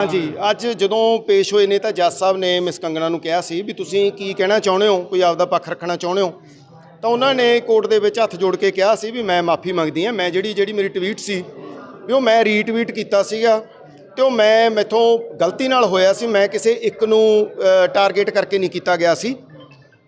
ਹਾਂਜੀ, ਅੱਜ ਜਦੋਂ ਪੇਸ਼ ਹੋਏ ਨੇ ਤਾਂ ਜੱਜ ਸਾਹਿਬ ਨੇ ਮਿਸ ਕੰਗਣਾ ਨੂੰ ਕਿਹਾ ਸੀ ਵੀ ਤੁਸੀਂ ਕੀ ਕਹਿਣਾ ਚਾਹੁੰਦੇ ਹੋ, ਕੋਈ ਆਪਦਾ ਪੱਖ ਰੱਖਣਾ ਚਾਹੁੰਦੇ ਹੋ? ਤਾਂ ਉਹਨਾਂ ਨੇ ਕੋਰਟ ਦੇ ਵਿੱਚ ਹੱਥ ਜੋੜ ਕੇ ਕਿਹਾ ਸੀ ਵੀ ਮੈਂ ਮਾਫੀ ਮੰਗਦੀ ਹਾਂ, ਮੈਂ ਜਿਹੜੀ ਜਿਹੜੀ ਮੇਰੀ ਟਵੀਟ ਸੀ, ਵੀ ਉਹ ਮੈਂ ਰੀਟਵੀਟ ਕੀਤਾ ਸੀਗਾ ਤੇ ਉਹ ਮੈਂ ਮੈਥੋਂ ਗਲਤੀ ਨਾਲ ਹੋਇਆ ਸੀ, ਮੈਂ ਕਿਸੇ ਇੱਕ ਨੂੰ ਟਾਰਗੇਟ ਕਰਕੇ ਨਹੀਂ ਕੀਤਾ ਗਿਆ ਸੀ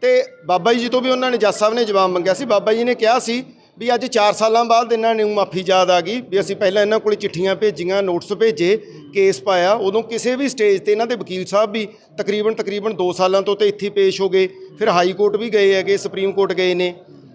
ਤੇ ਬਾਬਾ ਜੀ ਤੋਂ ਵੀ ਉਹਨਾਂ ਨੇ ਜੱਜ ਸਾਹਿਬ ਨੇ ਜਵਾਬ ਮੰਗਿਆ ਸੀ, ਬਾਬਾ ਜੀ ਨੇ ਕਿਹਾ ਸੀ ਵੀ ਅੱਜ 4 ਸਾਲਾਂ ਬਾਅਦ ਇਹਨਾਂ ਨੂੰ ਮਾਫੀ ਯਾਦ ਆ ਗਈ ਵੀ ਅਸੀਂ ਪਹਿਲਾਂ ਇਹਨਾਂ ਕੋਲ ਚਿੱਠੀਆਂ ਭੇਜੀਆਂ, ਨੋਟਿਸ ਭੇਜੇ, ਕੇਸ ਪਾਇਆ। ਉਦੋਂ ਕਿਸੇ ਵੀ ਸਟੇਜ ਤੇ ਇਹਨਾਂ ਦੇ ਵਕੀਲ ਸਾਹਿਬ ਵੀ ਤਕਰੀਬਨ ਤਕਰੀਬਨ 2 ਸਾਲਾਂ ਤੋਂ ਤੇ ਇੱਥੇ ਪੇਸ਼ ਹੋ ਗਏ। ਫਿਰ ਹਾਈ ਕੋਰਟ ਵੀ ਗਏ ਹੈਗੇ, ਸੁਪਰੀਮ ਕੋਰਟ ਗਏ ਨੇ।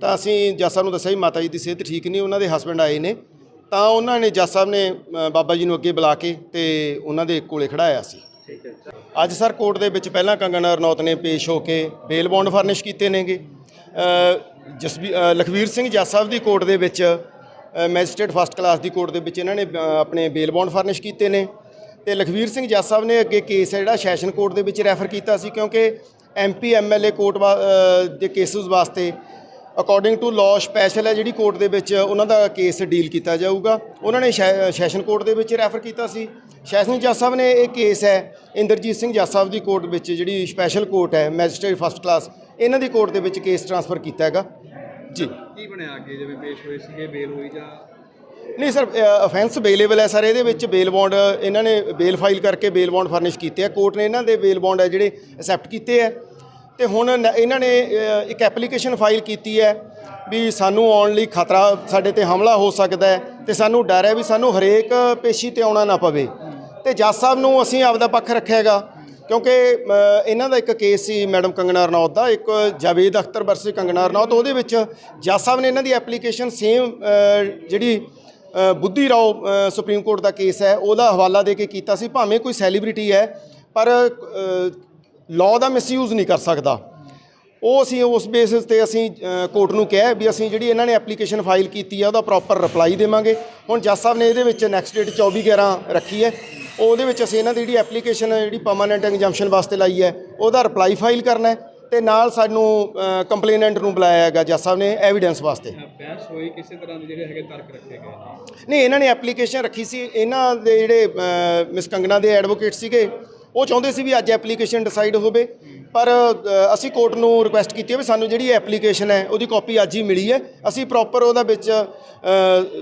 ਤਾਂ ਅਸੀਂ ਜੱਜ ਸਾਹਿਬ ਨੂੰ ਦੱਸਿਆ ਵੀ ਮਾਤਾ ਜੀ ਦੀ ਸਿਹਤ ਠੀਕ ਨਹੀਂ ਉਹਨਾਂ ਦੇ ਹਸਬੰਡ ਆਏ ਨੇ। ਤਾਂ ਉਹਨਾਂ ਨੇ ਜੱਜ ਸਾਹਿਬ ਨੇ ਅ, ਬਾਬਾ ਜੀ ਨੂੰ ਅੱਗੇ ਬੁਲਾ ਕੇ ਤੇ ਉਹਨਾਂ ਦੇ ਕੋਲੇ ਖੜਾਇਆ ਸੀ। ਠੀਕ ਹੈ ਅੱਜ ਸਰ ਕੋਰਟ ਦੇ ਵਿੱਚ ਪਹਿਲਾਂ ਕੰਗਨਾ ਰਣੌਤ ਨੇ ਪੇਸ਼ ਹੋ ਕੇ ਬੇਲ ਬੌਂਡ ਫਰਨਿਸ਼ ਕੀਤੇ ਨੇਗੇ। ਅ, ਜਸਬੀ ਅ, ਲਖਵੀਰ ਸਿੰਘ ਜੱਜ ਸਾਹਿਬ ਦੀ ਕੋਰਟ ਦੇ ਵਿੱਚ ਅ, ਮੈਜਿਸਟ੍ਰੇਟ ਫਸਟ ਕਲਾਸ ਦੀ ਕੋਰਟ ਦੇ ਵਿੱਚ ਇਹਨਾਂ ਨੇ ਅ, ਆਪਣੇ ਬੇਲ ਬੌਂਡ ਫਰਨਿਸ਼ ਕੀਤੇ ਨੇ। ਤੇ ਲਖਵੀਰ ਸਿੰਘ ਜੱਜ ਸਾਹਿਬ ਨੇ ਅੱਗੇ ਕੇਸ ਹੈ ਜਿਹੜਾ ਸੈਸ਼ਨ ਕੋਰਟ ਦੇ ਵਿੱਚ ਰੈਫਰ ਕੀਤਾ ਸੀ ਕਿਉਂਕਿ ਐਮਪੀ ਐਮਐਲਏ ਕੋਰਟ ਵਾ- ਅ, ਦੇ ਕੇਸਿਸ ਵਾਸਤੇ ਅਕੋਰਡਿੰਗ ਟੂ ਲਾਅ ਸਪੈਸ਼ਲ ਹੈ ਜਿਹੜੀ ਕੋਰਟ ਦੇ ਵਿੱਚ ਉਹਨਾਂ ਦਾ ਕੇਸ ਡੀਲ ਕੀਤਾ ਜਾਊਗਾ। ਉਹਨਾਂ ਨੇ ਸੈਸ਼ਨ ਕੋਰਟ ਦੇ ਵਿੱਚ ਰੈਫਰ ਕੀਤਾ ਸੀ। ਸੈਸ਼ਨ ਜੱਜ ਸਾਹਿਬ ਨੇ ਇਹ ਕੇਸ ਹੈ ਇੰਦਰਜੀਤ ਸਿੰਘ ਜੱਜ ਸਾਹਿਬ ਦੀ ਕੋਰਟ ਵਿੱਚ ਜਿਹੜੀ ਸਪੈਸ਼ਲ ਕੋਰਟ ਹੈ ਮੈਜਿਸਟ੍ਰੇਟ ਫਸਟ ਕਲਾਸ ਇਹਨਾਂ ਦੀ ਕੋਰਟ ਦੇ ਵਿੱਚ ਕੇਸ ਟ੍ਰਾਂਸਫਰ ਕੀਤਾ ਹੈਗਾ। ਜੀ। ਕੀ ਬਣਿਆ ਅੱਗੇ? ਜਿਵੇਂ ਪੇਸ਼ ਹੋਏ ਸੀਗੇ ਬੇਲ ਹੋਈ ਜਾਂ? ਨਹੀਂ ਸਰ ਅਫੈਂਸ ਬੇਲੇਬਲ ਹੈ ਸਰ ਇਹਦੇ ਵਿੱਚ ਬੇਲ ਬੌਂਡ ਇਹਨਾਂ ਨੇ ਬੇਲ ਫਾਈਲ ਕਰਕੇ ਬੇਲ ਬੌਂਡ ਫਰਨਿਸ਼ ਕੀਤੇ ਆ। ਕੋਰਟ ਨੇ ਇਹਨਾਂ ਦੇ ਬੇਲ ਬੌਂਡ ਹੈ ਜਿਹੜੇ ਅਸੈਪਟ ਕੀਤੇ ਆ। ਤੇ ਹੁਣ ਨ- ਇਹਨਾਂ ਨੇ ਅ, ਇੱਕ ਐਪਲੀਕੇਸ਼ਨ ਫਾਈਲ ਕੀਤੀ ਹੈ ਵੀ ਸਾਨੂੰ ਆਉਣ ਲਈ ਖਤਰਾ ਸਾਡੇ ਤੇ ਹਮਲਾ ਹੋ ਸਕਦਾ ਹੈ ਤੇ ਸਾਨੂੰ ਡਰ ਹੈ ਵੀ ਸਾਨੂੰ ਹਰੇਕ ਪੇਸ਼ੀ ਤੇ ਆਉਣਾ ਨਾ ਪਵੇ। ਤੇ ਜੱਜ ਸਾਹਿਬ ਨੂੰ ਅਸੀਂ ਆਪਦਾ ਪੱਖ ਰੱਖਿਆਗਾ ਕਿਉਂਕਿ ਅ, ਇਹਨਾਂ ਦਾ ਇੱਕ ਕੇਸ ਸੀ ਮੈਡਮ ਕੰਗਨਾ ਰਣੌਤ ਦਾ ਇੱਕ ਜਾਵੇਦ ਅਖਤਰ ਵਰਸੇ ਕੰਗਨਾ ਰਣੌਤ ਉਹਦੇ ਵਿੱਚ ਜੱਜ ਸਾਹਿਬ ਨੇ ਇਹਨਾਂ ਦੀ ਐਪਲੀਕੇਸ਼ਨ ਸੇਮ ਜਿਹੜੀ ਅ, ਬੁੱਧੀ ਰਾਓ ਅ, ਸੁਪਰੀਮ ਕੋਰਟ ਦਾ ਕੇਸ ਹੈ ਉਹਦਾ ਹਵਾਲਾ ਦੇ ਕੇ ਕੀਤਾ ਸੀ ਭਾਵੇਂ ਕੋਈ ਸੈਲੀਬ੍ਰਿਟੀ ਹੈ ਪਰ ਲਾਅ ਦਾ ਮਿਸਯੂਜ਼ ਨਹੀਂ ਕਰ ਸਕਦਾ। ਉਹ ਅਸੀਂ ਉਸ ਬੇਸਿਸ ਤੇ ਅਸੀਂ ਕੋਰਟ ਨੂੰ ਕਿਹਾ ਵੀ ਅਸੀਂ ਜਿਹੜੀ ਇਹਨਾਂ ਨੇ ਐਪਲੀਕੇਸ਼ਨ ਫਾਈਲ ਕੀਤੀ ਹੈ ਉਹਦਾ ਪ੍ਰੋਪਰ ਰਿਪਲਾਈ ਦੇਵਾਂਗੇ। ਹੁਣ ਜੱਜ ਸਾਹਿਬ ਨੇ ਇਹਦੇ ਵਿੱਚ ਨੈਕਸਟ ਡੇਟ 24 11 ਰੱਖੀ ਹੈ। ਉਹਦੇ ਵਿੱਚ ਅਸੀਂ ਇਹਨਾਂ ਦੀ ਜਿਹੜੀ ਐਪਲੀਕੇਸ਼ਨ ਜਿਹੜੀ ਪਰਮਾਨੈਂਟ ਐਗਜ਼ੈਂਪਸ਼ਨ ਵਾਸਤੇ ਲਾਈ ਹੈ ਉਹਦਾ ਰਿਪਲਾਈ ਫਾਈਲ ਕਰਨਾ ਹੈ ਤੇ ਨਾਲ ਸਾਨੂੰ ਕੰਪਲੇਨੈਂਟ ਨੂੰ ਬੁਲਾਇਆ ਹੈਗਾ ਜੱਜ ਸਾਹਿਬ ਨੇ ਐਵੀਡੈਂਸ ਵਾਸਤੇ। ਬਹਿਸ ਹੋਈ ਕਿਸੇ ਤਰ੍ਹਾਂ ਦੇ ਜਿਹੜੇ ਹੈਗੇ ਤਰਕ ਰੱਖੇ ਗਏ ਨਹੀਂ ਇਹਨਾਂ ਨੇ ਐਪਲੀਕੇਸ਼ਨ ਰੱਖੀ ਸੀ। ਇਹਨਾਂ ਦੇ ਜਿਹੜੇ ਮਿਸ ਕੰਗਣਾ ਦੇ ਐਡਵੋਕੇਟ ਸੀਗੇ ਉਹ ਚਾਹੁੰਦੇ ਸੀ ਵੀ ਅੱਜ ਐਪਲੀਕੇਸ਼ਨ ਡਿਸਾਈਡ ਹੋਵੇ ਪਰ ਅਸੀਂ ਕੋਰਟ ਨੂੰ ਰਿਕੁਐਸਟ ਕੀਤੀ ਹੈ ਵੀ ਸਾਨੂੰ ਜਿਹੜੀ ਐਪਲੀਕੇਸ਼ਨ ਹੈ ਉਹਦੀ ਕਾਪੀ ਅੱਜ ਹੀ ਮਿਲੀ ਹੈ। ਅਸੀਂ ਪ੍ਰੋਪਰ ਉਹਦਾ ਵਿੱਚ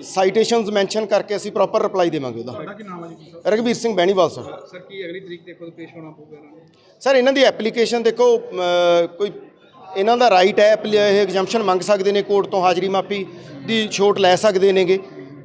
ਸਾਈਟੇਸ਼ਨਸ ਮੈਂਸ਼ਨ ਕਰਕੇ ਅਸੀਂ ਪ੍ਰੋਪਰ ਰਿਪਲਾਈ ਦੇਵਾਂਗੇ ਉਹਦਾ। ਤੁਹਾਡਾ ਕੀ ਨਾਮ ਹੈ ਜੀ? ਰਗਵੀਰ ਸਿੰਘ ਬੈਣੀਵਾਲ ਸਰ। ਸਰ ਕੀ ਅਗਲੀ ਤਰੀਕ ਤੇ ਖੁਦ ਪੇਸ਼ ਹੋਣਾ ਪਊਗਾ ਇਹਨਾਂ ਨੂੰ? ਸਰ ਇਹਨਾਂ ਦੀ ਐਪਲੀਕੇਸ਼ਨ ਦੇਖੋ ਕੋਈ ਇਹਨਾਂ ਦਾ ਰਾਈਟ ਹੈ ਇਹ ਐਗਜ਼ੈਂਪਸ਼ਨ ਮੰਗ ਸਕਦੇ ਨੇ ਕੋਰਟ ਤੋਂ ਹਾਜ਼ਰੀ ਮਾਫੀ ਦੀ ਛੋਟ ਲੈ ਸਕਦੇ ਨੇਗੇ।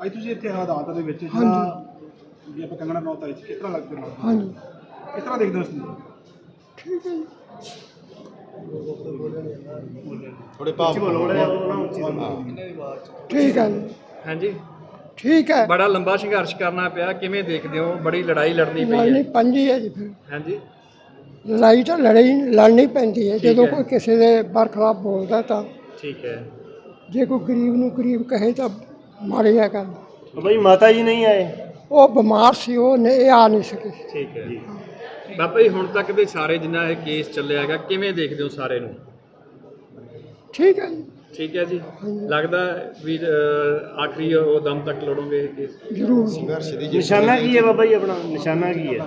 ਅੱਜ ਤੁਸੀਂ ਇੱਥੇ ਅਦਾਲਤ ਦੇ ਵਿੱਚ ਜਿਹੜਾ ਜੇ ਆਪਾਂ ਕੰਗਣਾ ਰਣੌਤ ਆਈ ਸੀ ਕਿਸ ਤਰ੍ਹਾਂ ਲੱਗਦੇ ਹੋ ਹਾਂਜੀ। ਕਿਸ ਤਰ੍ਹਾਂ ਦੇਖਦੇ ਹੋ ਇਸ ਨੂੰ? ਠੀਕ ਹੈ ਜੀ। ਥੋੜੇ ਭਾਵ ਠੀਕ ਹੈ ਜੀ। ਹਾਂਜੀ। ਠੀਕ ਹੈ। ਬੜਾ ਲੰਬਾ ਸੰਘਰਸ਼ ਕਰਨਾ ਪਿਆ ਕਿਵੇਂ ਦੇਖਦੇ ਹੋ? ਬੜੀ ਲੜਾਈ ਲੜਨੀ ਪਈ ਲੜਨੀ ਹੈ ਪੰਜੀ ਹੈ ਜੀ ਫਿਰ। ਹਾਂਜੀ। ਲੜਾਈ ਤਾਂ ਲੜੀ ਲੜਨੀ ਪੈਂਦੀ ਹੈ। ਜਦੋਂ ਕੋਈ ਕਿਸੇ ਦੇ ਬਰਖਲਾਫ ਬੋਲਦਾ ਤਾਂ ਠੀਕ ਹੈ। ਜੇ ਕੋਈ ਗਰੀਬ ਨੂੰ ਗਰੀਬ ਕਹੇ ਤਾਂ ਮਾੜੀ ਹੈ ਗੱਲ। ਬਈ ਮਾਤਾ ਜੀ ਨਹੀਂ ਆਏ? ਉਹ ਬਿਮਾਰ ਸੀ ਉਹ ਨੇ ਇਹ ਆ ਨਹੀਂ ਸਕੇ। ਠੀਕ ਹੈ ਬਾਬਾ ਜੀ ਹੁਣ ਤੱਕ ਦੇ ਸਾਰੇ ਜਿੰਨਾ ਇਹ ਕੇਸ ਚੱਲਿਆ ਹੈਗਾ ਕਿਵੇਂ ਦੇਖਦੇ ਹੋ ਸਾਰੇ ਨੂੰ? ਠੀਕ ਹੈ ਜੀ। ਠੀਕ ਹੈ ਜੀ। ਲੱਗਦਾ ਵੀ ਅਹ, ਆਖਰੀ ਉਹ ਦਮ ਤੱਕ ਲੜੋਗੇ ਇਹ ਕੇਸ? ਜ਼ਰੂਰ। ਸੰਘਰਸ਼ ਦੀ ਨਿਸ਼ਾਨਾ ਕੀ ਹੈ। ਬਾਬਾ ਜੀ ਆਪਣਾ? ਨਿਸ਼ਾਨਾ ਕੀ ਹੈ?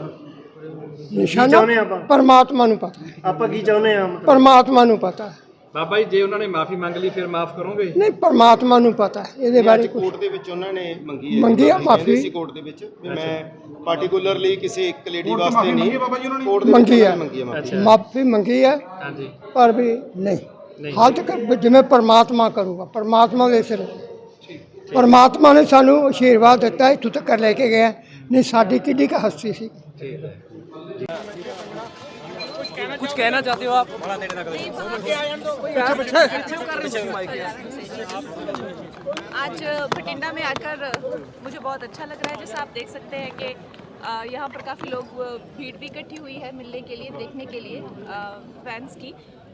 ਨਿਸ਼ਾਨਾ ਚਾਹੁੰਦੇ ਆਪਾਂ? ਪਰਮਾਤਮਾ ਨੂੰ ਪਤਾ। ਹੈ ਆਪਾਂ ਕੀ ਚਾਹੁੰਦੇ ਆ ਪਰਮਾਤਮਾ ਨੂੰ ਪਤਾ। ਹੈ ਬਾਬਾ ਜੀ ਜੇ ਉਹਨਾਂ ਨੇ ਮਾਫੀ ਮੰਗ ਲਈ ਫਿਰ ਮਾਫ ਕਰੋਗੇ? ਨਹੀਂ ਪਰਮਾਤਮਾ ਨੂੰ ਪਤਾ ਹੈ, ਇਹਦੇ ਅੱਜ ਬਾਰੇ ਕੁਝ ਕੋਰਟ ਦੇ ਵਿੱਚ ਉਹਨਾਂ ਨੇ ਮੰਗੀ ਹੈ। ਮੰਗੀ ਆ ਕਹਿੰਦੇ ਮਾਫ਼ੀ। ਸੀ ਕੋਰਟ ਦੇ ਵਿੱਚ। ਵੀ ਮੈਂ ਪਾਰਟਿਕੂਲਰਲੀ ਕਿਸੇ ਇੱਕ ਲੇਡੀ ਵਾਸਤੇ ਨਹੀਂ ਮੰਗੀ ਹੈ ਬਾਬਾ ਜੀ ਉਹਨਾਂ ਨੇ? ਕੋਰਟ ਦੇ ਵਿੱਚ ਮੰਗੀ ਉਹਨਾਂ ਹੈ। ਨੇ ਮੰਗੀ ਹੈ ਮਾਫ਼ੀ। ਅੱਛਾ। ਮਾਫੀ ਮੰਗੀ ਹੈ ਹਾਂਜੀ। ਪਰ ਵੀ ਨਹੀਂ। ਨਹੀਂ। ਹਾਲ ਤੱਕ ਜਿਵੇਂ ਪਰਮਾਤਮਾ ਕਰੂਗਾ ਪਰਮਾਤਮਾ ਦੇ ਸਿਰ। ਪਰਮਾਤਮਾ ਨੇ ਸਾਨੂੰ ਆਸ਼ੀਰਵਾਦ ਦਿੱਤਾ ਇੱਥੋਂ ਤੱਕ ਲੈ ਕੇ ਗਿਆ ਨਹੀਂ ਸਾਡੀ ਕਿੱਡੀ ਕੁ ਹਸਤੀ ਸੀ। ਠੀਕ ਹੈ। कुछ कहना चाहते हो आप? आज बठिंडा में आकर मुझे बहुत अच्छा लग रहा है। जैसा आप देख सकते हैं कि यहाँ पर काफ़ी लोग भीड़ भी इकट्ठी हुई है मिलने के लिए, देखने के लिए फैंस की।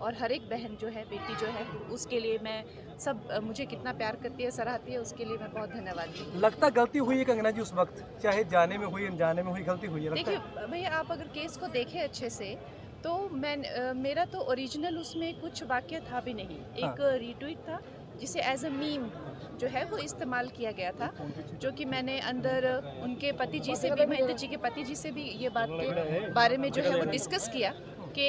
और हर एक बहन जो है बेटी जो है उसके लिए मैं सब मुझे कितना प्यार करती है सराहती है उसके लिए मैं बहुत धन्यवादी हूँ। लगता गलती हुई है कंगना जी उस वक्त चाहे जाने में हुई अनजाने में हुई गलती हुई है देखिए भैया आप अगर केस को देखें अच्छे से तो मैं मेरा तो ओरिजिनल उसमें कुछ वाक्य था भी नहीं। एक रीट्वीट था जिसे एज अ मीम जो है वो इस्तेमाल किया गया था जो कि मैंने अंदर उनके पति जी से भी महेंद्र जी के पति जी से भी ये बात के बारे में जो है वो डिस्कस किया कि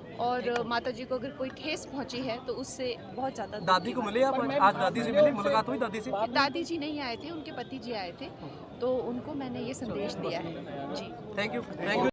और माता जी को अगर कोई ठेस पहुँची है तो उससे बहुत ज़्यादा दादी को मिले आप? आज दादी से मिले? मुलाकात हुई दादी से? दादी जी नहीं आए थे उनके पति जी आए थे तो उनको मैंने ये संदेश दिया है। जी। Thank you thank you